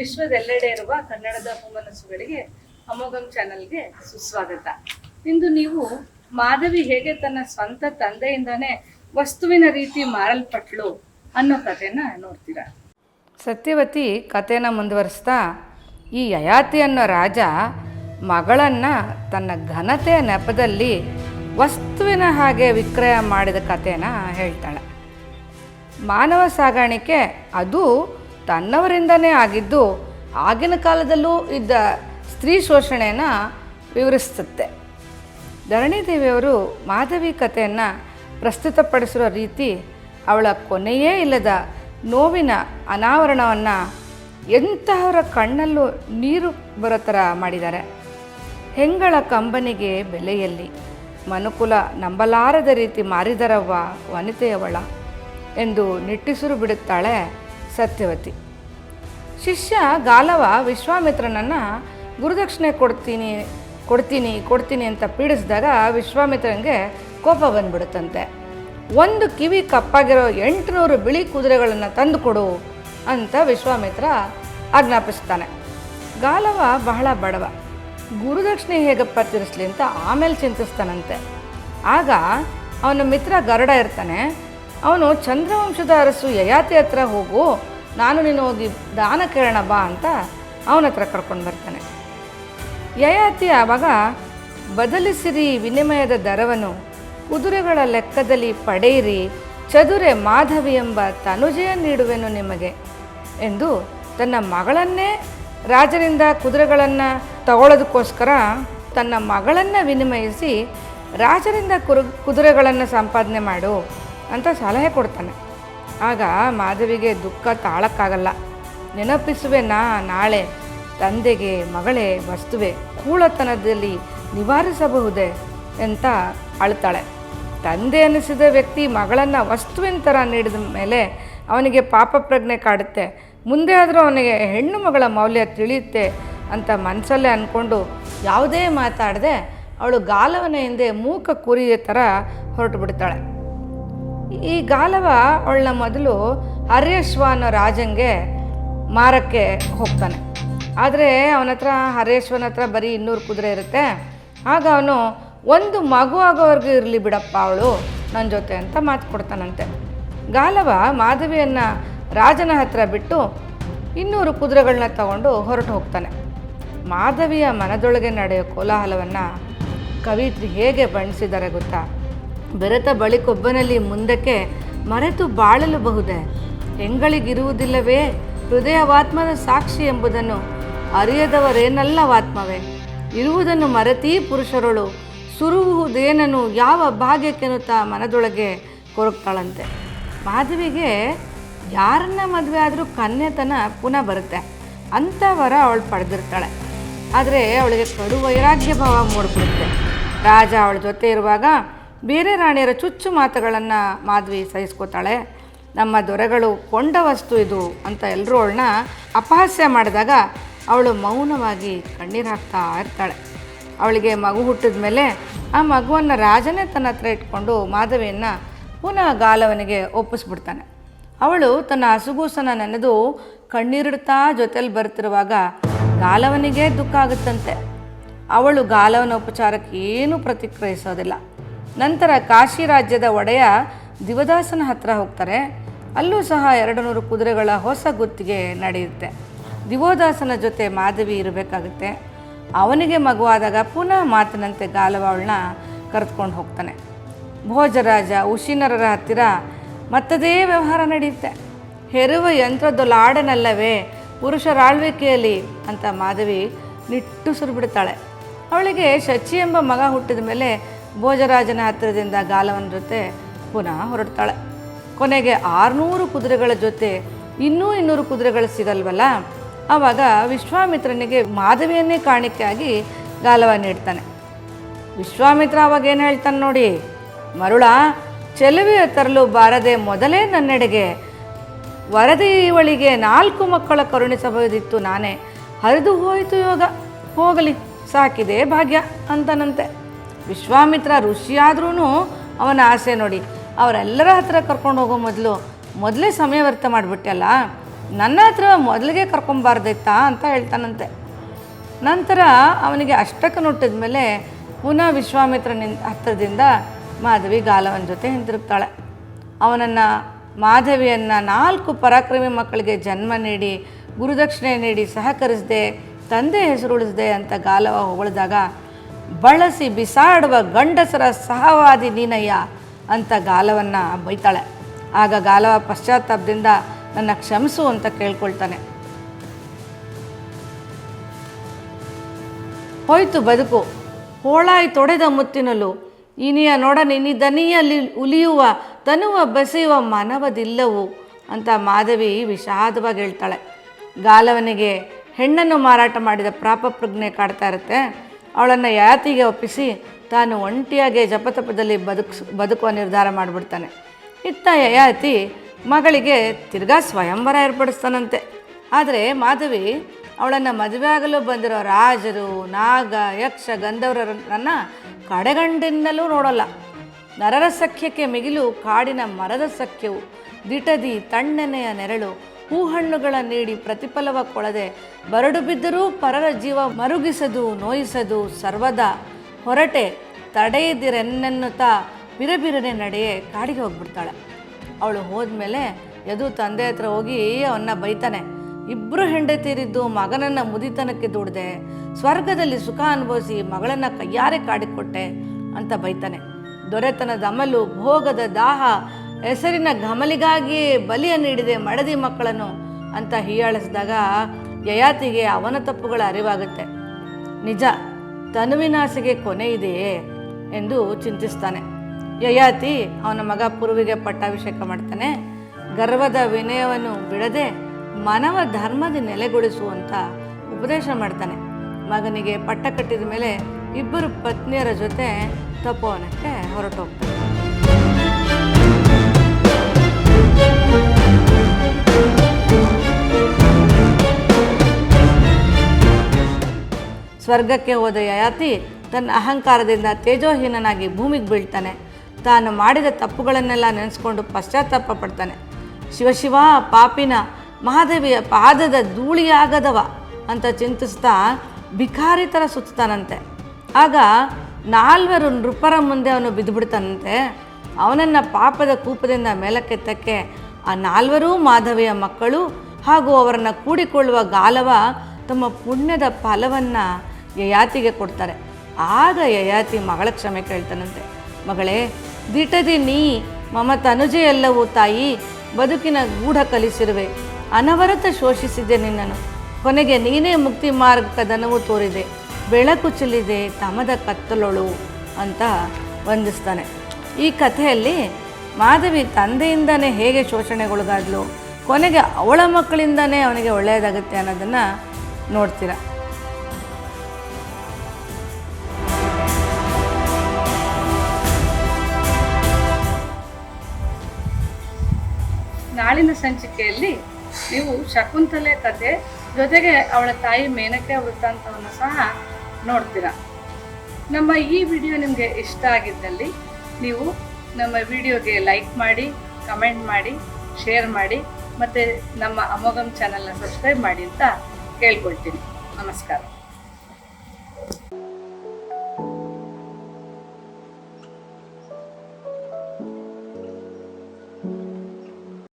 ವಿಶ್ವದೆಲ್ಲೆಡೆ ಇರುವ ಕನ್ನಡದ ಹುಮ್ಮನಸ್ಸುಗಳಿಗೆ ಅಮೋಘಂ ಚಾನಲ್ಗೆ ಸುಸ್ವಾಗತ. ಇಂದು ನೀವು ಮಾಧವಿ ಹೇಗೆ ತನ್ನ ಸ್ವಂತ ತಂದೆಯಿಂದಾನೇ ವಸ್ತುವಿನ ರೀತಿ ಮಾರಲ್ಪಟ್ಲು ಅನ್ನೋ ಕಥೆನ ನೋಡ್ತೀರ? ಸತ್ಯವತಿ ಕಥೆನ ಮುಂದುವರಿಸ್ತಾ, ಈ ಯಯಾತಿ ಅನ್ನೋ ರಾಜ ಮಗಳನ್ನು ತನ್ನ ಘನತೆಯ ನೆಪದಲ್ಲಿ ವಸ್ತುವಿನ ಹಾಗೆ ವಿಕ್ರಯ ಮಾಡಿದ ಕಥೆನ ಹೇಳ್ತಾಳೆ. ಮಾನವ ಸಾಗಾಣಿಕೆ ಅದು ತನ್ನವರಿಂದನೇ ಆಗಿದ್ದು ಆಗಿನ ಕಾಲದಲ್ಲೂ ಇದ್ದ ಸ್ತ್ರೀ ಶೋಷಣೆಯನ್ನು ವಿವರಿಸುತ್ತೆ. ಧರಣಿದೇವಿಯವರು ಮಾಧವಿ ಕಥೆಯನ್ನು ಪ್ರಸ್ತುತಪಡಿಸಿರೋ ರೀತಿ ಅವಳ ಕೊನೆಯೇ ಇಲ್ಲದ ನೋವಿನ ಅನಾವರಣವನ್ನು ಎಂತಹವರ ಕಣ್ಣಲ್ಲೂ ನೀರು ಬರೋ ಥರ ಮಾಡಿದ್ದಾರೆ. ಹೆಂಗಳ ಕಂಬನಿಗೆ ಬೆಲೆಯಲ್ಲಿ ಮನುಕುಲ ನಂಬಲಾರದ ರೀತಿ ಮಾರಿದರವ್ವ ವನಿತೆಯವಳ ಎಂದು ನಿಟ್ಟಿಸಿರು ಬಿಡುತ್ತಾಳೆ ಸತ್ಯವತಿ. ಶಿಷ್ಯ ಗಾಲವ ವಿಶ್ವಾಮಿತ್ರನನ್ನು ಗುರುದಕ್ಷಿಣೆ ಕೊಡ್ತೀನಿ ಕೊಡ್ತೀನಿ ಕೊಡ್ತೀನಿ ಅಂತ ಪೀಡಿಸಿದಾಗ ವಿಶ್ವಾಮಿತ್ರನಿಗೆ ಕೋಪ ಬಂದ್ಬಿಡುತ್ತಂತೆ. ಒಂದು ಕಿವಿ ಕಪ್ಪಾಗಿರೋ ಎಂಟುನೂರು ಬಿಳಿ ಕುದುರೆಗಳನ್ನು ತಂದು ಕೊಡು ಅಂತ ವಿಶ್ವಾಮಿತ್ರ ಆಜ್ಞಾಪಿಸ್ತಾನೆ. ಗಾಲವ ಬಹಳ ಬಡವ. ಗುರುದಕ್ಷಿಣೆ ಹೇಗಪ್ಪ ತೀರಿಸ್ಲಿ ಅಂತ ಆಮೇಲೆ ಚಿಂತಿಸ್ತಾನಂತೆ. ಆಗ ಅವನ ಮಿತ್ರ ಗರುಡ ಇರ್ತಾನೆ ಅವನು ಚಂದ್ರವಂಶದ ಅರಸು ಯಯಾತಿ ಹತ್ರ ಹೋಗು, ನಾನು ನೀನು ಹೋಗಿ ದಾನ ಕೇಳೋಣ ಬಾ ಅಂತ ಅವನ ಹತ್ರ ಕರ್ಕೊಂಡು ಬರ್ತಾನೆ. ಯಯಾತಿ ಆವಾಗ ಬದಲಿಸಿರಿ ವಿನಿಮಯದ ದರವನ್ನು, ಕುದುರೆಗಳ ಲೆಕ್ಕದಲ್ಲಿ ಪಡೆಯಿರಿ, ಚದುರೆ ಮಾಧವಿ ಎಂಬ ತನುಜೆಯ ನೀಡುವೆನು ನಿಮಗೆ ಎಂದು ತನ್ನ ಮಗಳನ್ನೇ ರಾಜನಿಂದ ಕುದುರೆಗಳನ್ನು ತಗೊಳ್ಳೋದಕ್ಕೋಸ್ಕರ ತನ್ನ ಮಗಳನ್ನು ವಿನಿಮಯಿಸಿ ರಾಜರಿಂದ ಕುರು, ಕುದುರೆಗಳನ್ನು ಸಂಪಾದನೆ ಮಾಡು. ಅಂತ ಸಲಹೆ ಕೊಡ್ತಾನೆ. ಆಗ ಮಾಧವಿಗೆ ದುಃಖ ತಾಳಕ್ಕಾಗಲ್ಲ. ನೆನಪಿಸುವೆ ನಾಳೆ, ತಂದೆಗೆ ಮಗಳೇ ವಸ್ತುವೆ ಕೂಳತನದಲ್ಲಿ ನಿವಾರಿಸಬಹುದೇ ಅಂತ ಅಳ್ತಾಳೆ. ತಂದೆ ಅನಿಸಿದ ವ್ಯಕ್ತಿ ಮಗಳನ್ನು ವಸ್ತುವಿನ ಥರ ನೀಡಿದ ಮೇಲೆ ಅವನಿಗೆ ಪಾಪ ಪ್ರಜ್ಞೆ ಕಾಡುತ್ತೆ. ಮುಂದೆ ಆದರೂ ಅವನಿಗೆ ಹೆಣ್ಣು ಮಗಳ ಮೌಲ್ಯ ತಿಳಿಯುತ್ತೆ ಅಂತ ಮನಸ್ಸಲ್ಲೇ ಅಂದ್ಕೊಂಡು ಯಾವುದೇ ಮಾತಾಡದೆ ಅವಳು ಗಾಲವನ ಹಿಂದೆ ಮೂಕ ಕುರಿಯ ಥರ ಹೊರಟು ಬಿಡ್ತಾಳೆ. ಈ ಗಾಲವ ಅವಳನ್ನ ಮೊದಲು ಹರ್ಯಶ್ವ ಅನ್ನೋ ರಾಜಂಗೆ ಮಾರಕ್ಕೆ ಹೋಗ್ತಾನೆ. ಆದರೆ ಅವನ ಹತ್ರ, ಹರೇಶ್ವನ ಹತ್ರ ಬರೀ ಇನ್ನೂರು ಕುದುರೆ ಇರುತ್ತೆ. ಆಗ ಅವನು, ಒಂದು ಮಗು ಆಗೋವರೆಗೂ ಇರಲಿ ಬಿಡಪ್ಪ ಅವಳು ನನ್ನ ಜೊತೆ ಅಂತ ಮಾತು ಕೊಡ್ತಾನಂತೆ. ಗಾಲವ ಮಾಧವಿಯನ್ನು ರಾಜನ ಹತ್ರ ಬಿಟ್ಟು ಇನ್ನೂರು ಕುದುರೆಗಳನ್ನ ತಗೊಂಡು ಹೊರಟು ಹೋಗ್ತಾನೆ. ಮಾಧವಿಯ ಮನದೊಳಗೆ ನಡೆಯೋ ಕೋಲಾಹಲವನ್ನು ಕವಿತ್ರಿ ಹೇಗೆ ಬಣ್ಣಿಸಿದ್ದಾರೆ ಗೊತ್ತಾ? ಬೆರೆತ ಬಳಿಕೊಬ್ಬನಲ್ಲಿ ಮುಂದಕ್ಕೆ ಮರೆತು ಬಾಳಲು ಬಹುದೇ ಹೆಂಗಳಿಗಿರುವುದಿಲ್ಲವೇ? ಹೃದಯವಾತ್ಮದ ಸಾಕ್ಷಿ ಎಂಬುದನ್ನು ಅರಿಯದವರೇನಲ್ಲವಾತ್ಮವೇ ಇರುವುದನ್ನು ಮರೆತೀ ಪುರುಷರಳು ಸುರುವುದೇನನು ಯಾವ ಭಾಗ್ಯಕ್ಕೆನ್ನುತ್ತಾ ಮನದೊಳಗೆ ಕೊರಗ್ತಾಳಂತೆ. ಮಾಧವಿಗೆ ಯಾರನ್ನ ಮದುವೆ ಆದರೂ ಕನ್ಯತನ ಪುನಃ ಬರುತ್ತೆ. ಅಂಥ ವರ ಅವಳು ಪಡೆದಿರ್ತಾಳೆ. ಆದರೆ ಅವಳಿಗೆ ಕಡು ವೈರಾಗ್ಯ ಭಾವ ಮೂಡ್ಬಿಡುತ್ತೆ. ರಾಜ ಅವಳ ಜೊತೆ ಇರುವಾಗ ಬೇರೆ ರಾಣಿಯರ ಚುಚ್ಚು ಮಾತುಗಳನ್ನು ಮಾಧವಿ ಸಹಿಸ್ಕೋತಾಳೆ. ನಮ್ಮ ದೊರೆಗಳು ಕೊಂಡ ವಸ್ತು ಇದು ಅಂತ ಎಲ್ಲರೂ ಅವಳನ್ನ ಅಪಹಾಸ್ಯ ಮಾಡಿದಾಗ ಅವಳು ಮೌನವಾಗಿ ಕಣ್ಣೀರು ಹಾಕ್ತಾ ಇರ್ತಾಳೆ. ಅವಳಿಗೆ ಮಗು ಹುಟ್ಟಿದ ಮೇಲೆ ಆ ಮಗುವನ್ನು ರಾಜನೇ ತನ್ನ ಹತ್ರ ಇಟ್ಕೊಂಡು ಮಾಧವಿಯನ್ನು ಪುನಃ ಗಾಲವನಿಗೆ ಒಪ್ಪಿಸ್ಬಿಡ್ತಾನೆ. ಅವಳು ತನ್ನ ಹಸುಗೂಸನ ನೆನೆದು ಕಣ್ಣೀರಿಡ್ತಾ ಜೊತೆಲಿ ಬರ್ತಿರುವಾಗ ಗಾಲವನಿಗೆ ದುಃಖ ಆಗುತ್ತಂತೆ. ಅವಳು ಗಾಲವನ ಉಪಚಾರಕ್ಕೆ ಏನೂ ಪ್ರತಿಕ್ರಿಯಿಸೋದಿಲ್ಲ. ನಂತರ ಕಾಶಿ ರಾಜ್ಯದ ಒಡೆಯ ದಿವದಾಸನ ಹತ್ರ ಹೋಗ್ತಾರೆ. ಅಲ್ಲೂ ಸಹ ಎರಡು ನೂರು ಕುದುರೆಗಳ ಹೊಸ ಗುತ್ತಿಗೆ ನಡೆಯುತ್ತೆ. ದಿವೋದಾಸನ ಜೊತೆ ಮಾಧವಿ ಇರಬೇಕಾಗುತ್ತೆ. ಅವನಿಗೆ ಮಗುವಾದಾಗ ಪುನಃ ಮಾತಿನಂತೆ ಗಾಲವಾಳನ್ನ ಕರೆದುಕೊಂಡು ಹೋಗ್ತಾನೆ. ಭೋಜರಾಜ, ಉಶಿನರರ ಹತ್ತಿರ ಮತ್ತದೇ ವ್ಯವಹಾರ ನಡೆಯುತ್ತೆ. ಹೆರುವ ಯಂತ್ರದೊಲಾಡನಲ್ಲವೇ ಪುರುಷರಾಳ್ವಿಕೆಯಲ್ಲಿ ಅಂತ ಮಾಧವಿ ನಿಟ್ಟುಸಿರು ಬಿಡ್ತಾಳೆ. ಅವಳಿಗೆ ಶಚಿ ಎಂಬ ಮಗ ಹುಟ್ಟಿದ ಮೇಲೆ ಭೋಜರಾಜನ ಹತ್ತಿರದಿಂದ ಗಾಲವನ ಜೊತೆ ಪುನಃ ಹೊರಡ್ತಾಳೆ. ಕೊನೆಗೆ ಆರುನೂರು ಕುದುರೆಗಳ ಜೊತೆ ಇನ್ನೂ ಇನ್ನೂರು ಕುದುರೆಗಳು ಸಿಗಲ್ವಲ್ಲ? ಆವಾಗ ವಿಶ್ವಾಮಿತ್ರನಿಗೆ ಮಾಧವಿಯನ್ನೇ ಕಾಣಿಕೆಯಾಗಿ ಗಾಲವ ನೀಡ್ತಾನೆ. ವಿಶ್ವಾಮಿತ್ರ ಅವಾಗ ಏನು ಹೇಳ್ತಾನೆ ನೋಡಿ? ಮರುಳ ಚೆಲುವೆಯ ತರಲು ಬಾರದೆ ಮೊದಲೇ ನನ್ನೆಡೆಗೆ. ವರದಿ ಇವಳಿಗೆ ನಾಲ್ಕು ಮಕ್ಕಳ ಕರುಣಿಸಬಹುದಿತ್ತು ನಾನೇ ಹರಿದು ಹೋಯಿತು ಯೋಗ. ಹೋಗಲಿ, ಸಾಕಿದೆ ಭಾಗ್ಯ, ಅಂತನಂತೆ. ವಿಶ್ವಾಮಿತ್ರ ಋಷಿಯಾದ್ರೂ ಅವನ ಆಸೆ ನೋಡಿ. ಅವರೆಲ್ಲರ ಹತ್ರ ಕರ್ಕೊಂಡು ಹೋಗೋ ಮೊದಲು, ಮೊದಲೇ ಸಮಯ ವ್ಯರ್ಥ ಮಾಡಿಬಿಟ್ಟಲ್ಲ ನನ್ನ ಹತ್ರ ಮೊದಲಿಗೆ ಕರ್ಕೊಂಬಾರ್ದಿತ್ತಾ ಅಂತ ಹೇಳ್ತಾನಂತೆ. ನಂತರ ಅವನಿಗೆ ಅಷ್ಟಕ್ಕೆ ನುಟ್ಟಿದ ಮೇಲೆ ಪುನಃ ವಿಶ್ವಾಮಿತ್ರನ ಹತ್ತಿರದಿಂದ ಮಾಧವಿ ಗಾಲವನ ಜೊತೆ ಹಿಂತಿರುಗ್ತಾಳೆ. ಅವನನ್ನು, ಮಾಧವಿಯನ್ನು ನಾಲ್ಕು ಪರಾಕ್ರಮಿ ಮಕ್ಕಳಿಗೆ ಜನ್ಮ ನೀಡಿ, ಗುರುದಕ್ಷಿಣೆ ನೀಡಿ ಸಹಕರಿಸದೆ, ತಂದೆ ಹೆಸರು ಉಳಿಸ್ದೆ ಅಂತ ಗಾಲವ ಹೊಗಳಿದಾಗ ಬಳಸಿ ಬಿಸಾಡುವ ಗಂಡಸರ ಸಹವಾದಿ ನೀನಯ್ಯ ಅಂತ ಗಾಲವನ್ನು ಬೈತಾಳೆ. ಆಗ ಗಾಲವ ಪಶ್ಚಾತ್ತಾಪದಿಂದ ನನ್ನ ಕ್ಷಮಿಸು ಅಂತ ಕೇಳ್ಕೊಳ್ತಾನೆ. ಹೋಯ್ತು ಬದುಕು. ಹೋಳಾಯಿ ತೊಡೆದ ಮುತ್ತಿನಲು. ಇನಿಯ ನೋಡನೆ ಇನಿ ದನಿಯಲ್ಲಿ ಉಲಿಯುವ, ತನುವ ಬೆಸೆಯುವ ಮನವದಿಲ್ಲವು ಅಂತ ಮಾಧವಿ ವಿಷಾದವಾಗಿ ಹೇಳ್ತಾಳೆ. ಗಾಲವನಿಗೆ ಹೆಣ್ಣನ್ನು ಮಾರಾಟ ಮಾಡಿದ ಪ್ರಾಪಪ್ರಜ್ಞೆ ಕಾಡ್ತಾ ಇರುತ್ತೆ. ಅವಳನ್ನು ಯಾತಿಗೆ ಒಪ್ಪಿಸಿ ತಾನು ಒಂಟಿಯಾಗಿ ಜಪತಪದಲ್ಲಿ ಬದುಕ್ಸ್, ಬದುಕುವ ನಿರ್ಧಾರ ಮಾಡಿಬಿಡ್ತಾನೆ. ಇತ್ತ ಯಯಾತಿ ಮಗಳಿಗೆ ತಿರ್ಗಾ ಸ್ವಯಂವರ ಏರ್ಪಡಿಸ್ತಾನಂತೆ. ಆದರೆ ಮಾಧವಿ ಅವಳನ್ನು ಮದುವೆ ಬಂದಿರೋ ರಾಜರು, ನಾಗ, ಯಕ್ಷ, ಗಂಧರ್ವರನ್ನು ಕಡೆಗಂಡಿನಲ್ಲೂ ನೋಡೋಲ್ಲ. ನರರ ಸಖ್ಯಕ್ಕೆ ಮಿಗಿಲು ಕಾಡಿನ ಮರದ ಸಖ್ಯವು ದಿಟದಿ ತಣ್ಣನೆಯ ನೆರಳು ಹೂಹಣ್ಣುಗಳ ನೀಡಿ ಪ್ರತಿಫಲವ ಕೊಳದೆ ಬರಡು ಬಿದ್ದರೂ ಪರರ ಜೀವ ಮರುಗಿಸದು, ನೋಯಿಸದು ಸರ್ವದಾ. ಹೊರಟೆ ತಡೆಯದಿರೆನ್ನೆನ್ನುತ್ತಾ ಬಿರಬಿರನೆ ನಡೆಯೇ ಕಾಡಿಗೆ ಹೋಗ್ಬಿಡ್ತಾಳೆ. ಅವಳು ಹೋದ್ಮೇಲೆ ಯದು ತಂದೆ ಹತ್ರ ಹೋಗಿ ಅವನ್ನ ಬೈತಾನೆ. ಇಬ್ಬರು ಹೆಂಡತಿರಿದ್ದು ಮಗನನ್ನು ಮುದಿತನಕ್ಕೆ ದುಡ್ದೆ. ಸ್ವರ್ಗದಲ್ಲಿ ಸುಖ ಅನುಭವಿಸಿ ಮಗಳನ್ನು ಕೈಯಾರೆ ಕಾಡಿಕೊಟ್ಟೆ ಅಂತ ಬೈತಾನೆ. ದೊರೆತನದ ಅಮಲು ಭೋಗದ ದಾಹ ಹೆಸರಿನ ಘಮಲಿಗಾಗಿ ಬಲಿಯನ್ನು ನೀಡಿದೆ ಮಡದಿ ಮಕ್ಕಳನ್ನು ಅಂತ ಹೀಯಾಳಿಸಿದಾಗ ಯಯಾತಿಗೆ ಅವನ ತಪ್ಪುಗಳ ಅರಿವಾಗುತ್ತೆ. ನಿಜ ತನುವಿನಾಸೆಗೆ ಕೊನೆ ಇದೆಯೇ ಎಂದು ಚಿಂತಿಸ್ತಾನೆ. ಯಯಾತಿ ಅವನ ಮಗ ಪುರುವಿಗೆ ಪಟ್ಟಾಭಿಷೇಕ ಮಾಡ್ತಾನೆ. ಗರ್ವದ ವಿನಯವನ್ನು ಬಿಡದೆ ಮನವ ಧರ್ಮದ ನೆಲೆಗೊಳಿಸುವಂತ ಉಪದೇಶ ಮಾಡ್ತಾನೆ. ಮಗನಿಗೆ ಪಟ್ಟ ಕಟ್ಟಿದ ಮೇಲೆ ಇಬ್ಬರು ಪತ್ನಿಯರ ಜೊತೆ ತಪೋವನಕ್ಕೆ ಹೊರಟೋಗ್ತಾನೆ. ಸ್ವರ್ಗಕ್ಕೆ ಹೋದ ಯಯಾತಿ ತನ್ನ ಅಹಂಕಾರದಿಂದ ತೇಜೋಹೀನನಾಗಿ ಭೂಮಿಗೆ ಬೀಳ್ತಾನೆ. ತಾನು ಮಾಡಿದ ತಪ್ಪುಗಳನ್ನೆಲ್ಲ ನೆನೆಸ್ಕೊಂಡು ಪಶ್ಚಾತ್ತಾಪ ಪಡ್ತಾನೆ. ಶಿವಶಿವ ಪಾಪಿನ ಮಹಾದೇವಿಯ ಪಾದದ ಧೂಳಿಯಾಗದವ ಅಂತ ಚಿಂತಿಸ್ತಾ ಭಿಕಾರಿ ಥರ ಸುತ್ತಾನಂತೆ. ಆಗ ನಾಲ್ವರು ನೃಪರ ಮುಂದೆ ಅವನು ಬಿದ್ದುಬಿಡ್ತಾನಂತೆ. ಅವನನ್ನು ಪಾಪದ ಕೂಪದಿಂದ ಮೇಲಕ್ಕೆತ್ತಕ್ಕೆ ಆ ನಾಲ್ವರೂ ಮಾಧವಿಯ ಮಕ್ಕಳು ಹಾಗೂ ಅವರನ್ನು ಕೂಡಿಕೊಳ್ಳುವ ಗಾಲವ ತಮ್ಮ ಪುಣ್ಯದ ಫಲವನ್ನು ಯಯಾತಿಗೆ ಕೊಡ್ತಾರೆ. ಆಗ ಯಯಾತಿ ಮಗಳ ಕ್ಷಮೆ ಕೇಳ್ತಾನಂತೆ. ಮಗಳೇ, ದಿಟದಿ ನೀ, ಮಮ ತನುಜೆಯೆಲ್ಲವೂ ತಾಯಿ, ಬದುಕಿನ ಗೂಢ ಕಲಿಸಿರುವೆ. ಅನವರತ ಶೋಷಿಸಿದೆ ನಿನ್ನನ್ನು. ಕೊನೆಗೆ ನೀನೇ ಮುಕ್ತಿ ಮಾರ್ಗದನವು ತೋರಿದೆ. ಬೆಳಕು ಚೆಲ್ಲಿದೆ, ತಮದ ಕತ್ತಲೊಳು ಅಂತ ವಂದಿಸ್ತಾನೆ. ಈ ಕಥೆಯಲ್ಲಿ ಮಾಧವಿ ತಂದೆಯಿಂದನೇ ಹೇಗೆ ಶೋಷಣೆಗೊಳಗಾದ್ಲು, ಕೊನೆಗೆ ಅವಳ ಮಕ್ಕಳಿಂದನೇ ಅವನಿಗೆ ಒಳ್ಳೆಯದಾಗುತ್ತೆ ಅನ್ನೋದನ್ನು ನೋಡ್ತೀರ? ನಾಳಿನ ಸಂಚಿಕೆಯಲ್ಲಿ ನೀವು ಶಕುಂತಲೆ ಕಥೆ ಜೊತೆಗೆ ಅವಳ ತಾಯಿ ಮೇನಕೆ ವೃತ್ತಾಂತವನ್ನು ಸಹ ನೋಡ್ತೀರಾ. ನಮ್ಮ ಈ ವಿಡಿಯೋ ನಿಮಗೆ ಇಷ್ಟ ಆಗಿದ್ದಲ್ಲಿ ನೀವು ನಮ್ಮ ವಿಡಿಯೋಗೆ ಲೈಕ್ ಮಾಡಿ ಕಮೆಂಟ್ ಮಾಡಿ ಶೇರ್ ಮಾಡಿ, ಮತ್ತು ನಮ್ಮ ಅಮೋಘಂ ಚಾನಲ್ನ ಸಬ್ಸ್ಕ್ರೈಬ್ ಮಾಡಿ ಅಂತ ಕೇಳ್ಕೊಳ್ತೀನಿ. ನಮಸ್ಕಾರ.